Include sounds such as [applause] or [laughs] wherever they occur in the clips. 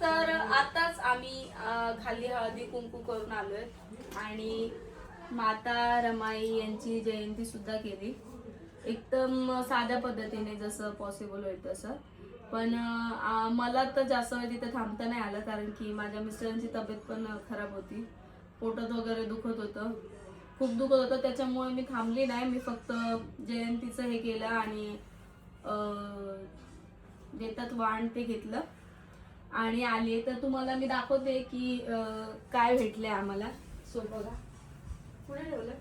तर आताच आम्ही खाली हळदी कुंकू करून आलोय. आणि माता रमाई यांची जयंती सुद्धा केली. एकदम साध्या पद्धतीने जसं पॉसिबल होईल तसं. पण मला तर जास्त वेळ तिथे थांबता नाही आलं कारण की माझ्या मिस्टरांची तब्येत पण खराब होती. पोटात वगैरे दुखत होतं. खूप दुखत होतं. त्याच्यामुळे मी थांबली नाही. मी फक्त जयंतीचं हे केलं आणि देतात वाण ते घेतलं. आणि आली तर तुम्हाला मी दाखवते की काय भेटले आम्हाला. सो बघा. पुढे ठेवलं.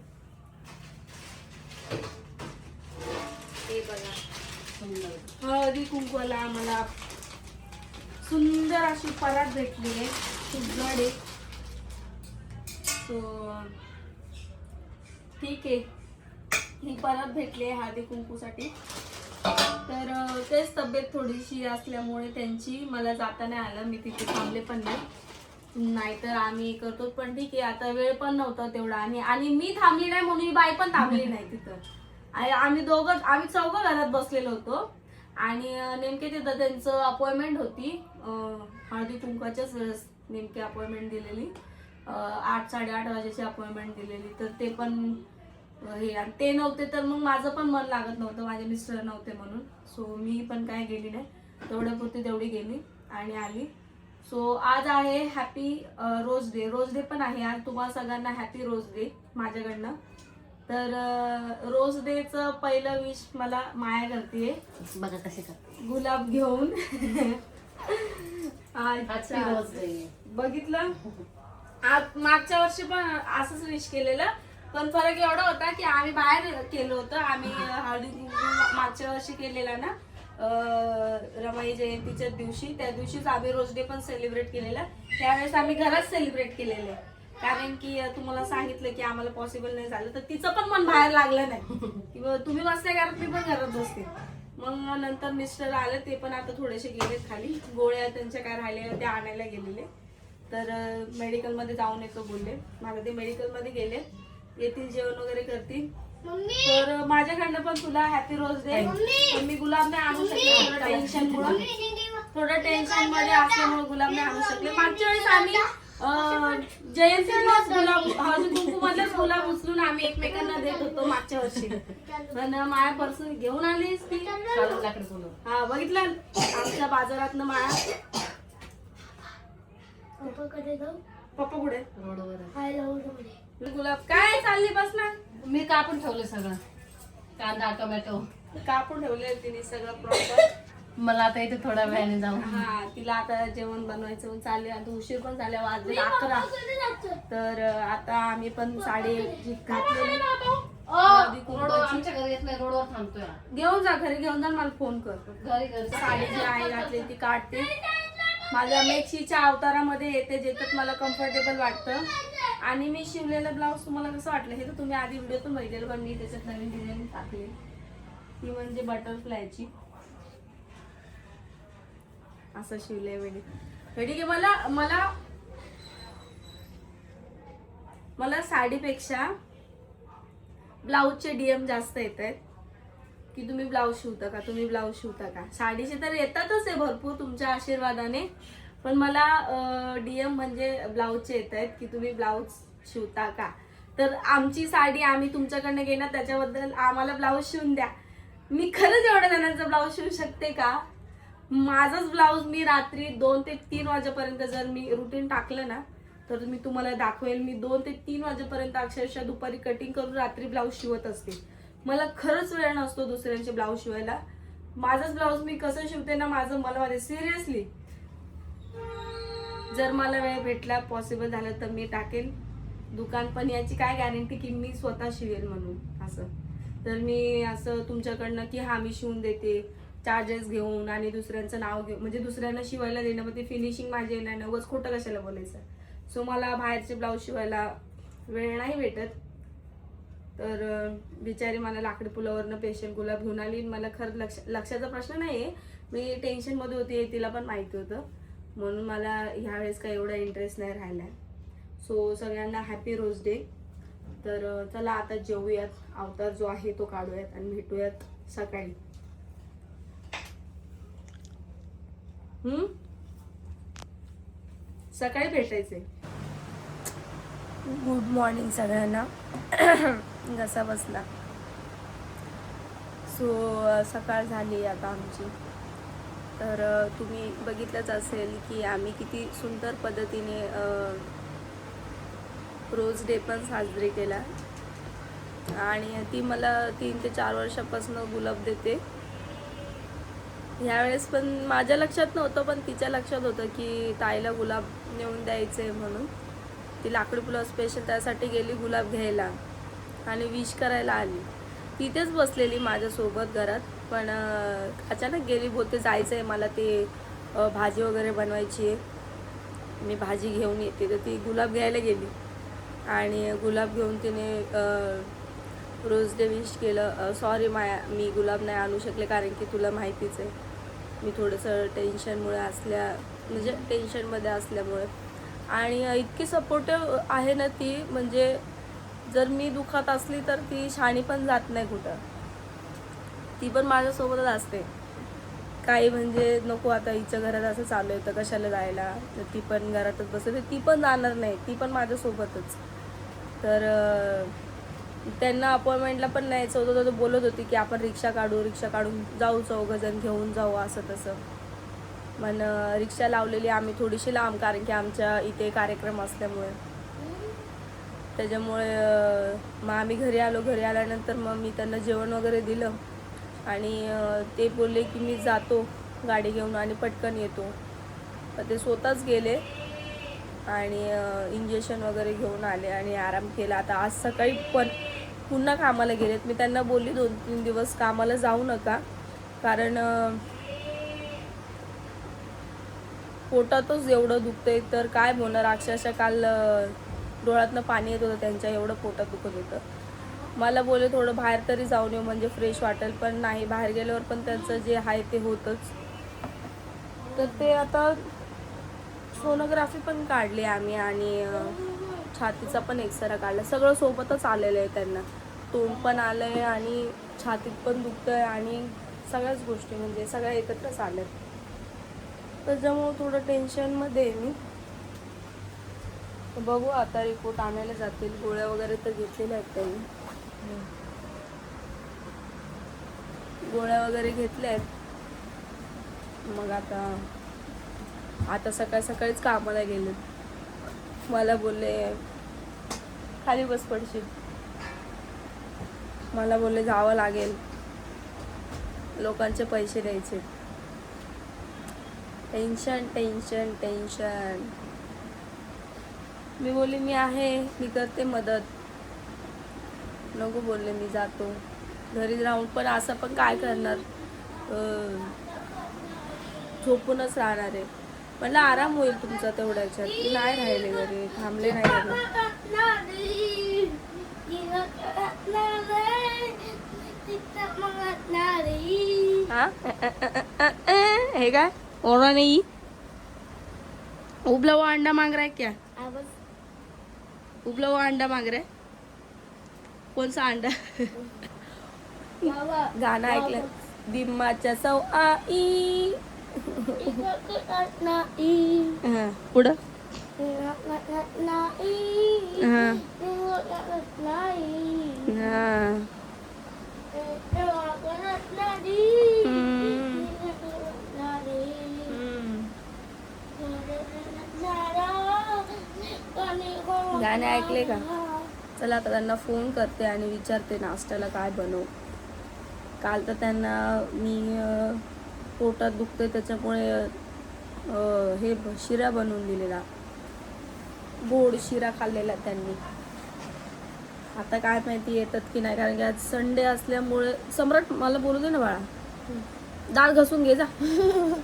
हे बघा. हळदी कुंकवाला आम्हाला सुंदर अशी परात भेटली आहे. खूप जड आहे. सो ठीक आहे. ही परत भेटली आहे हळदी कुंकूसाठी. तर तेच तब्येत थोडीशी असल्यामुळे त्यांची मला जाता नाही आलं. मी तिथे थांबले पण नाही. नाहीतर आम्ही करतो. पण ठीक आहे आता वेळ पण नव्हता तेवढा. आणि आणि मी थांबली नाही म्हणून ही बाई पण थांबली नाही तिथं. आम्ही दोघं आम्ही चौघं घरात बसलेलो होतो. आणि नेमके तिथं त्यांचं अपॉइंटमेंट होती. हळदी कुंकाच्याच वेळेस नेमकी अपॉइंटमेंट दिलेली. आठ साडेआठ वाजेची अपॉइंटमेंट दिलेली. तर ते पण हे आणि ते नव्हते तर मग माझं पण मन लागत नव्हतं. माझे मिस्टर नव्हते म्हणून. सो मी पण काय गेली नाही. तेवढ्यापुरती तेवढी गेली आणि आली. सो आज आहे happy rose day rose day पण आहे. आज तुम्हाला सगळ्यांना हॅपी रोज डे माझ्याकडनं. तर रोज डेचं पहिलं विश मला माया करते बघा कसे कर गुलाब घेऊन. [laughs] बघितलं? आज मागच्या वर्षी पण असंच विश केलेलं. पण फरक एवढा होता की आम्ही बाहेर केलं होतं. आम्ही हळदी मागच्या वर्षी केलेला ना. रमाई जयंतीच्या दिवशी. त्या दिवशीच आम्ही रोज डे पण सेलिब्रेट केलेला. त्यावेळेस आम्ही घरात सेलिब्रेट केलेले कारण की तुम्हाला सांगितलं की आम्हाला पॉसिबल नाही झालं तर तिचं पण मन बाहेर लागलं नाही. किंवा तुम्ही बसल्या घरात मी पण घरात बसते. मग नंतर मिस्टर आले ते पण आता थोडेसे गेलेत खाली. गोळ्या त्यांच्या काय राहिलेल्या त्या आणायला गेलेले. तर मेडिकलमध्ये जाऊन येतो बोलले. माझं ते मेडिकलमध्ये गेले. येतील जेवण वगैरे करतील. तर माझ्याकडनं पण तुला हॅपी रोज डे मी गुलाब नाही आणू शकले टेन्शन मुळे. थोडं टेन्शनमध्ये असल्यामुळे गुलाब नाही आणू शकले. मागच्या वेळेस आम्ही जयंतीलाच गुलाब हळदी कुंकू मधलेच गुलाब उचलून आम्ही एकमेकांना देत होतो मागच्या वर्षी. पण माया पर्सन घेऊन आलीस ती. हा बघितलं? आमच्या बाजारातनं माया. पप्पा कुठे. गुलाब काय चालली बस ना? मी कापून ठेवलं सगळं. कांदा टोमॅटो. कापून ठेवले तिने सगळं प्रॉपर मला आता इथे थोड्या वेळाने जाऊ. हा तिला आता जेवण बनवायचं चालले आता उशीर पण झाले वाजले अकरा. तर आता आम्ही पण साडी जी घातलेली. हळदी कुंकवाची. आमच्या घरी येत नाही रोडवर थांबतोय घेऊन जा घरी घेऊन जा आणि मला फोन कर. घरी घरी. साडी जी आहे घातली ती काढते. माझ्या मेक्सीच्या अवतारामध्ये येते ज्याच्यात मला कम्फर्टेबल वाटतं. आणि मी शिवलेलं ब्लाऊज तुम्हाला कसं वाटलं हे तर तुम्ही आधी व्हिडिओतून बघितलेलं पण मी त्याच्यात नवीन डिझाईन टाकली. ती म्हणजे बटरफ्लायची असं शिवलंय वेडी ठीक आहे मला मला मला साडीपेक्षा ब्लाऊजचे डीएम जास्त येत आहेत की तुम्ही ब्लाऊज शिवता का? तुम्ही ब्लाऊज शिवता का? साडीचे तर येतातच आहे भरपूर तुमच्या आशीर्वादाने. पण मला डीएम म्हणजे ब्लाऊजचे येत आहेत की तुम्ही ब्लाऊज शिवता का? तर आमची साडी आम्ही तुमच्याकडनं घेणार त्याच्याबद्दल आम्हाला ब्लाऊज शिवून द्या. मी खरंच एवढ्या जणांचा ब्लाऊज शिवू शकते का? माझाच ब्लाऊज मी रात्री दोन ते तीन वाजेपर्यंत जर मी रुटीन टाकलं ना तर मी तुम्हाला दाखवेल मी दोन ते तीन वाजेपर्यंत अक्षरशः दुपारी कटिंग करून रात्री ब्लाऊज शिवत असते. मला खरंच वेळ नसतो दुसऱ्यांचे ब्लाऊज शिवायला. माझाच ब्लाऊज मी कसं शिवते ना माझं मला माझे सिरियसली जर मला वेळ भेटला पॉसिबल झालं तर मी टाकेल. दुकान पण याची काय गॅरंटी की मी स्वतः शिवेल म्हणून असं. तर मी असं तुमच्याकडनं की हा मी शिवून देते. चार्जेस घेऊन आणि दुसऱ्यांचं नाव घेऊन म्हणजे दुसऱ्यांना शिवायला देणं मग ते फिनिशिंग माझे येणार नाही. उगाच खोटं कशाला बोलायचं? सो मला बाहेरचे ब्लाऊज शिवायला वेळ नाही भेटत. तर बिचारी मला लाकडी पुलावरनं पेशंट गुलाब घेऊन आली. मला खरं लक्ष लक्षाचा प्रश्न नाही आहे मी टेन्शनमध्ये होती तिला पण माहिती होतं. म्हणून मला ह्यावेळेस काही एवढा इंटरेस्ट नाही राहिला. सो सगळ्यांना हॅपी रोज डे तर चला आता जेवूयात. अवतार जो आहे तो काढूयात आणि भेटूयात सकाळी. हम्म? सकाळी भेटायचे. गुड मॉर्निंग सगळ्यांना. [clears throat] घसा बसला. सो सकाळ झाली आता आमची. तर तुम्ही बघितलंच असेल की आम्ही किती सुंदर पद्धतीने रोज डे पण साजरी केला. आणि ती मला तीन ते चार वर्षापासून गुलाब देते. ह्यावेळेस पण माझ्या लक्षात नव्हतं पण तिच्या लक्षात होतं की ताईला गुलाब नेऊन द्यायचे म्हणून. ती लाकडी फुलं स्पेशल त्यासाठी गेली गुलाब घ्यायला आणि विश करायला आली. तिथेच बसलेली माझ्यासोबत घरात पण अचानक गेली बोलते जायचं आहे मला ते भाजी वगैरे बनवायची आहे. मी भाजी घेऊन येते. तर ती गुलाब घ्यायला गेली आणि गुलाब घेऊन तिने रोज डे विश केलं सॉरी माया मी गुलाब नाही आणू शकले कारण की तुला माहितीच आहे. मी थोडंसं टेन्शनमुळे असल्या म्हणजे टेन्शनमध्ये असल्यामुळे. आणि इतकी सपोर्टिव्ह आहे ना ती म्हणजे जर मी दुखात असली तर ती शाणी पण जात नाही कुठं. ती पण माझ्यासोबतच असते. काही म्हणजे नको आता हिच्या घरात असं चालू आहे तर कशाला जायला? तर ती पण घरातच बसते. तर ती पण जाणार नाही. ती पण माझ्यासोबतच. तर त्यांना अपॉइंटमेंटला पण न्यायचं होतं तर तो बोलत होती की आपण रिक्षा काढू रिक्षा काढून जाऊ चौघजण घेऊन जाऊ असं तसं. पण रिक्षा लावलेली आम्ही थोडीशी लांब कारण की आमच्या इथे कार्यक्रम असल्यामुळे. त्याच्यामुळे मग आम्ही घरी आलो घरी आल्यानंतर मग मी त्यांना जेवण वगैरे दिलं. आणि ते बोलले की मी जातो गाडी घेऊन आणि पटकन येतो. तर ते स्वतःच गेले. आणि इंजेक्शन वगैरे घेऊन आले आणि आराम केला. आता आज सकाळी पण पुन्हा कामाला गेलेत. मी त्यांना बोलली दोन तीन दिवस कामाला जाऊ नका. कारण पोटातच एवढं दुखतंय. तर काय बोलणार अक्षरशः काल डोळ्यातनं पाणी येत होतं. त्यांच्या एवढं पोटात दुखत होतं. मला बोले थोडं बाहेर तरी जाऊन येऊ. म्हणजे फ्रेश वाटेल. पण नाही बाहेर गेल्यावर पण त्यांचं जे आहे ते होतंच. तर ते आता सोनोग्राफी पण काढली आम्ही आणि छातीचा पण एक्सरा काढला. सगळं सोबतच आलेलं आहे त्यांना. तोंड पण आलं आहे आणि छातीत पण दुखतं आहे आणि सगळ्याच गोष्टी म्हणजे सगळ्या एकत्रच आल्या त्याच्यामुळं थोडं टेन्शनमध्ये आहे मी. बघू आता रिपोर्ट आणायला जातील. गोळ्या वगैरे तर घेतलेल्या आहेत त्यांनी. गोळ्या वगैरे घेतल्या आहेत. मग आता आता सकाळ सकाळीच कामाला गेले. मला बोलले खाली बस पडशील. मला बोलले जावं लागेल. लोकांचे पैसे द्यायचे. Tension tension tension. मी बोलले मी आहे मी करते मदत. नको बोलले मी जातो. घरी राहून पण असं पण काय करणार? झोपूनच राहणार आहे. म्हणलं आराम होईल तुमचा तेवढ्या ह्याच्यात मी नाही राहिले घरी थांबले नाही हा? हे काय? ओरा नाही? उबला हुआ अंडा मांग रहा है क्या? उबला हुआ अंडा मांग रहा है सा अंडा गाणं ऐकलं. दिम्माच्या सौ आई हा, पुढं हा, हा. हम्म, हम्म. गाणे ऐकले का चला आता त्यांना फोन करते आणि विचारते नाश्त्याला काय बनवू काल तर त्यांना मी अं, पोटात दुखते त्याच्यामुळे हे शिरा बनवून दिलेला. गोड शिरा खाल्लेला त्यांनी. आता काय माहिती येतात की नाही कारण की आज संडे असल्यामुळे सम्राट मला बोलू दे ना बाळा. दाळ घासून घे जा. [laughs]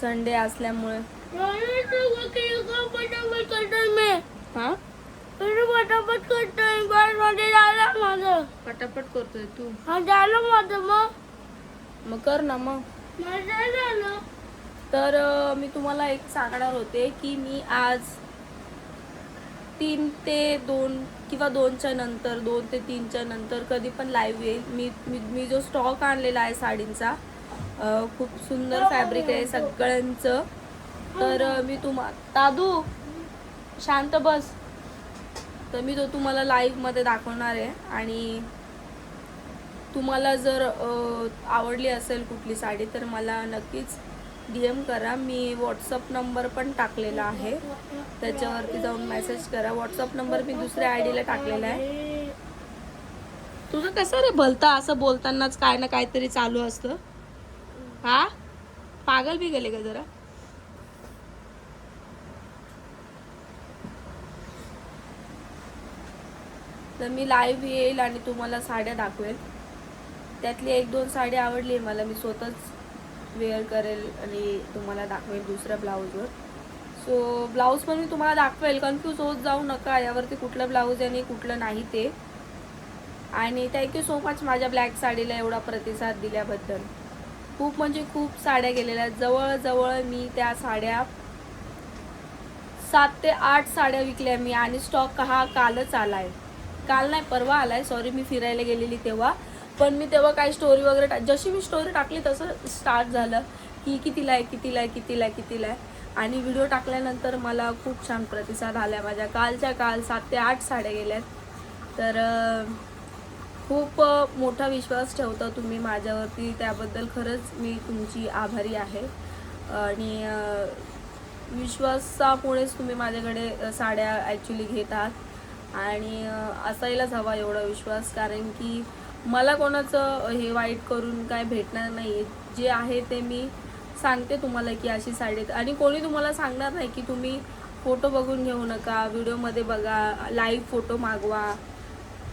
संडे असल्यामुळे. हा? पटापट करतोय तू. हा झालं माझं मग. मग कर ना मग. तर मी तुम्हाला एक सांगणार होते की मी आज तीन ते दोन किंवा दोनच्या नंतर दोन ते तीनच्या नंतर कधी पण लाईव्ह येईल. मी मी मी जो स्टॉक आणलेला आहे साडींचा खूप सुंदर फॅब्रिक आहे सगळ्यांचं. तर मी तुम्हा दादू शांत बस. तर मी तो तुम्हाला लाईव्हमध्ये दाखवणार आहे आणि तुम्हाला जर आवडली असेल कुठली साडी तर मला नक्कीच डी एम करा. मी व्हॉट्सअप नंबर पण टाकलेला आहे. त्याच्यावरती जाऊन मेसेज करा. व्हॉट्सअप नंबर मी दुसऱ्या आय डीला टाकलेला आहे. तुझं कसं रे भलता असं बोलतानाच काय ना काहीतरी चालू असतं? हा? पागल बी गेले का जरा? तर मी लाईव्ह येईल आणि तुम्हाला साड्या दाखवेल. त्यातली एक दोन साडी आवडली मला मी स्वतःच वेअर करेल आणि तुम्हाला दाखवेल दुसऱ्या ब्लाऊजवर. सो ब्लाऊज पण मी तुम्हाला दाखवेल. कन्फ्यूज होत जाऊ नका. यावरती कुठलं ब्लाऊज आहे आणि कुठलं नाही ते. आणि थँक्यू सो मच माझ्या ब्लॅक साडीला एवढा प्रतिसाद दिल्याबद्दल. खूप म्हणजे खूप साड्या गेलेल्या. आहेत जवळजवळ मी त्या साड्या सात ते आठ साड्या विकल्या मी. आणि स्टॉक हा कालच आला आहे काल नाही परवा आला आहे सॉरी मी फिरायला गेलेली तेव्हा. पण मी तेव्हा काही स्टोरी वगैरे टाक जशी मी स्टोरी टाकली तसं स्टार्ट झालं. की कितीला आहे कितीला आहे कितीला आहे कितीला आहे. आणि व्हिडिओ टाकल्यानंतर मला खूप छान प्रतिसाद आला माझ्या कालच्या काल सात ते आठ साड्या गेल्यात. तर खूप मोठा विश्वास ठेवता तुम्ही माझ्यावरती. त्याबद्दल खरंच मी तुमची आभारी आहे. आणि विश्वासामुळेच तुम्ही माझ्याकडे साड्या ॲक्च्युली घेत आहात आणि असायलाच हवा एवढा विश्वास. कारण की मला कोणाचं हे वाईट करून काय भेटणार नाही जे आहे ते मी सांगते तुम्हाला की अशी साडी आणि कोणी तुम्हाला सांगणार नाही की तुम्ही फोटो बघून घेऊ नका व्हिडिओमध्ये बघा लाईव्ह फोटो मागवा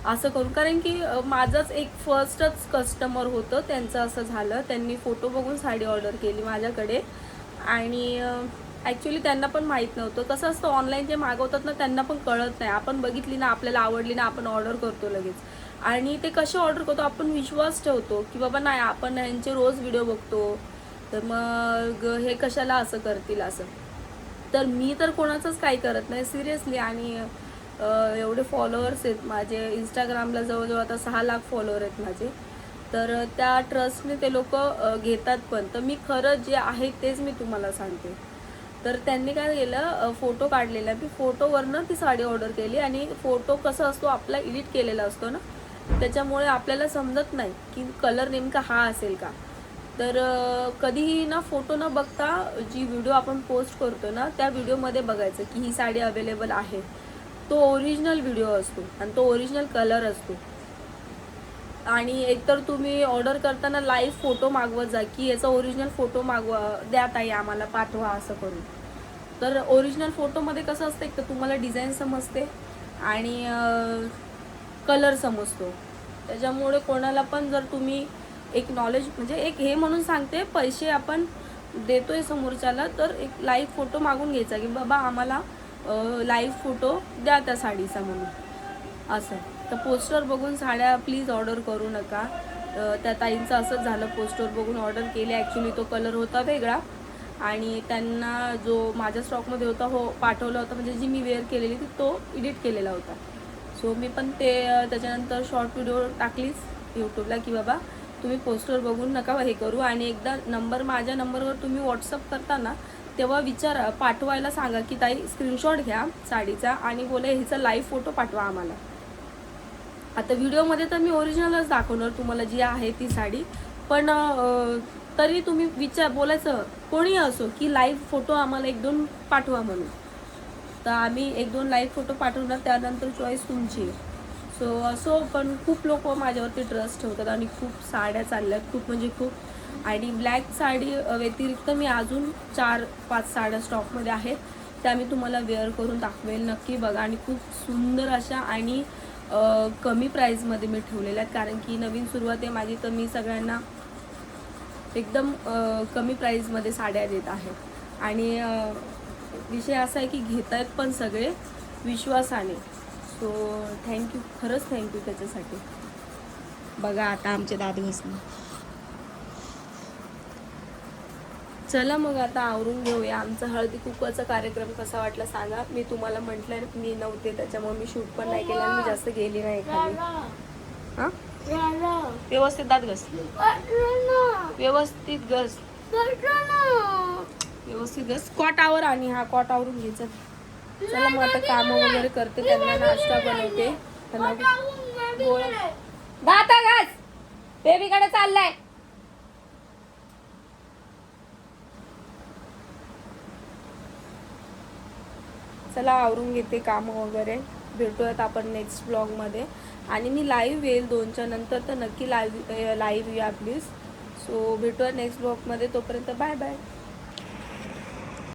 असं करून. कारण की माझंच एक फर्स्टच कस्टमर होतं त्यांचं असं झालं. त्यांनी फोटो बघून साडी ऑर्डर केली माझ्याकडे. आणि ॲक्च्युली त्यांना पण माहीत नव्हतं. कसं असतं ऑनलाईन जे मागवतात ना त्यांना पण कळत नाही. आपण बघितली ना आपल्याला आवडली ना आपण ऑर्डर करतो लगेच. आणि ते कसे ऑर्डर करतो आपण विश्वास ठेवतो की बाबा नाही आपण यांचे रोज व्हिडिओ बघतो तर मग हे कशाला असं करतील असं. तर मी तर कोणाचंच काही करत नाही सिरियसली आणि एवढे फॉलोअर्स आहेत माझे. इंस्टाग्रामला जवळजवळ आता सहा लाख फॉलोअर आहेत माझे. तर त्या ट्रस्टने ते लोक घेतात पण. तर मी खरं जे आहे तेच मी तुम्हाला सांगते. तर त्यांनी काय केलं फोटो काढलेला. मी फोटोवरनं ती साडी ऑर्डर केली आणि फोटो कसा असतो आपला एडिट केलेला असतो ना. त्याच्यामुळे आपल्याला समजत नाही की कलर नेमका हा असेल का. तर कधीही ना फोटो न बघता जी व्हिडिओ आपण पोस्ट करतो ना त्या व्हिडिओमध्ये बघायचं की ही साडी अवेलेबल आहे. तो ओरिजिनल व्हिडिओ असतो आणि तो ओरिजिनल कलर असतो. आणि एकतर तुम्ही ऑर्डर करताना लाईव्ह फोटो मागवत जा की याचा ओरिजिनल फोटो मागवा द्या ताई आम्हाला पाठवा असं करून. तर ओरिजिनल फोटोमध्ये कसं असतं एक तर तुम्हाला डिझाईन समजते आणि कलर समजतो. त्याच्यामुळे कोणाला पण जर तुम्ही एक नॉलेज म्हणजे एक हे म्हणून सांगते पैसे आपण देतोय समोरच्याला तर एक लाईव्ह फोटो मागून घ्यायचा की बाबा आम्हाला लाईव्ह फोटो द्या त्या साडीचा म्हणून. असं. तर पोस्टर बघून साड्या प्लीज ऑर्डर करू नका. त्या ताईंचं असंच झालं पोस्टर बघून ऑर्डर केले. ॲक्च्युली तो कलर होता वेगळा. आणि त्यांना जो माझ्या स्टॉकमध्ये होता हो पाठवला होता म्हणजे जी मी वेअर केलेली ती तो एडिट केलेला होता. सो मी पण ते त्याच्यानंतर शॉर्ट व्हिडिओ टाकलीच यूट्यूबला की बाबा तुम्ही पोस्टर बघून नका हे करू. आणि एकदा नंबर माझ्या नंबरवर तुम्ही व्हॉट्सअप करता ना तेव्हा विचारा पाठवायला सांगा की ताई स्क्रीनशॉट घ्या साडीचा आणि बोले हिचा लाईव्ह फोटो पाठवा आम्हाला. आता व्हिडिओमध्ये तर मी ओरिजिनलच दाखवणार तुम्हाला जी आहे ती साडी. पण तरी तुम्ही विचार बोलायचं कोणी असो की लाईव्ह फोटो आम्हाला एक दोन पाठवा म्हणून. तर आम्ही एक दोन लाईव्ह फोटो पाठवणार त्यानंतर चॉईस तुमची. सो असो पण खूप लोक माझ्यावरती ट्रस्ट ठेवतात आणि खूप साड्या चालल्यात खूप म्हणजे खूप. आणि ब्लॅक साडी व्यतिरिक्त मी अजून चार पाच साड्या स्टॉकमध्ये आहेत. त्या मी तुम्हाला वेअर करून दाखवेल नक्की बघा. आणि खूप सुंदर अशा आणि कमी प्राईजमध्ये मी ठेवलेल्या आहेत. कारण की नवीन सुरुवात आहे माझी तर मी सगळ्यांना एकदम कमी प्राईजमध्ये साड्या देत आहे. आणि विषय असा आहे की घेत आहेत पण सगळे विश्वासाने. सो थँक्यू खरंच थँक्यू त्याच्यासाठी. बघा आता आमचे दात घसले चला मग आता आवरून घेऊया. आमचा हळदी कुकवाचा कार्यक्रम कसा वाटला सांगा. मी तुम्हाला म्हटलं मी नव्हते त्याच्यामुळे मी शूट पण नाही केलं. मी जास्त गेली नाही खाली. हा? व्यवस्थित दात घस. व्यवस्थित घस. व्यवस्थित घस कॉट आवर आणि हा कॉट आवरून चला मग आता कामं वगैरे करते त्यांना नाश्ता बनवते. त्यांना गोळ्या दाता घास बेबीकडे चाललाय. चला आवरून घेते कामं वगैरे. भेटूयात आपण नेक्स्ट ब्लॉगमध्ये आणि मी लाईव्ह येईल दोनच्या नंतर तर नक्की लाईव्ह लाईव्ह या प्लीज सो भेटूया नेक्स्ट ब्लॉगमध्ये तोपर्यंत बाय बाय